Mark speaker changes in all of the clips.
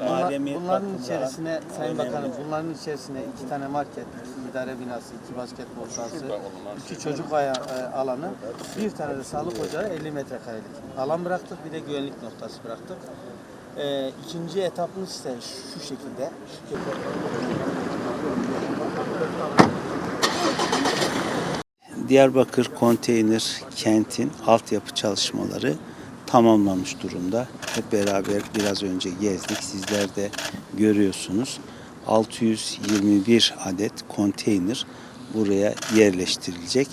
Speaker 1: Bunlar-
Speaker 2: Mahremiyet
Speaker 1: bunların içerisine Sayın. Bakanım bunların içerisine iki tane market, iki idare binası, iki basketbol sahası, iki çocuk aya, e, alanı, bir tane de sağlık ocağı 50 metrekarelik alan bıraktık. Bir de güvenlik noktası bıraktık. E, ikinci etapımız ise şu şekilde.
Speaker 2: Diyarbakır konteyner kentin altyapı çalışmaları tamamlanmış durumda. Hep beraber biraz önce gezdik. Sizler de görüyorsunuz. 621 adet konteyner buraya yerleştirilecek.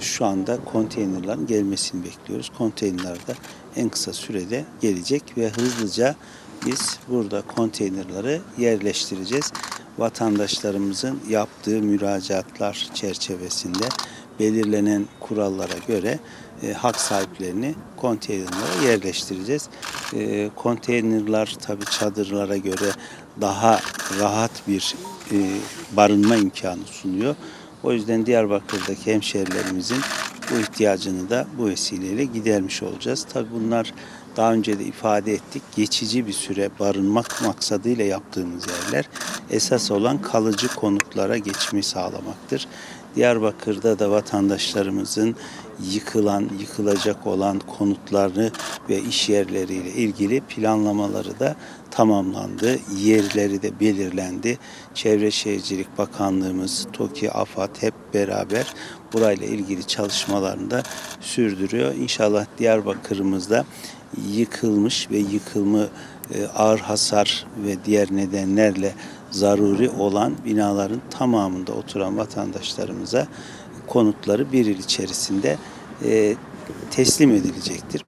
Speaker 2: Şu anda konteynerların gelmesini bekliyoruz. Konteynerler de en kısa sürede gelecek ve hızlıca biz burada konteynerları yerleştireceğiz. Vatandaşlarımızın yaptığı müracaatlar çerçevesinde belirlenen kurallara göre e, hak sahiplerini konteynerlara yerleştireceğiz. E, konteynerlar tabi çadırlara göre daha rahat bir e, barınma imkanı sunuyor. O yüzden Diyarbakır'daki hemşehrilerimizin bu ihtiyacını da bu vesileyle gidermiş olacağız. Tabi bunlar daha önce de ifade ettik. Geçici bir süre barınmak maksadıyla yaptığımız yerler esas olan kalıcı konutlara geçmeyi sağlamaktır. Diyarbakır'da da vatandaşlarımızın yıkılan, yıkılacak olan konutlarını ve iş yerleriyle ilgili planlamaları da tamamlandı. Yerleri de belirlendi. Çevre Şehircilik Bakanlığımız, TOKİ, AFAD hep beraber burayla ilgili çalışmalarını da sürdürüyor. İnşallah Diyarbakır'ımızda yıkılmış ve yıkılma e, ağır hasar ve diğer nedenlerle zaruri olan binaların tamamında oturan vatandaşlarımıza konutları bir yıl içerisinde e, teslim edilecektir.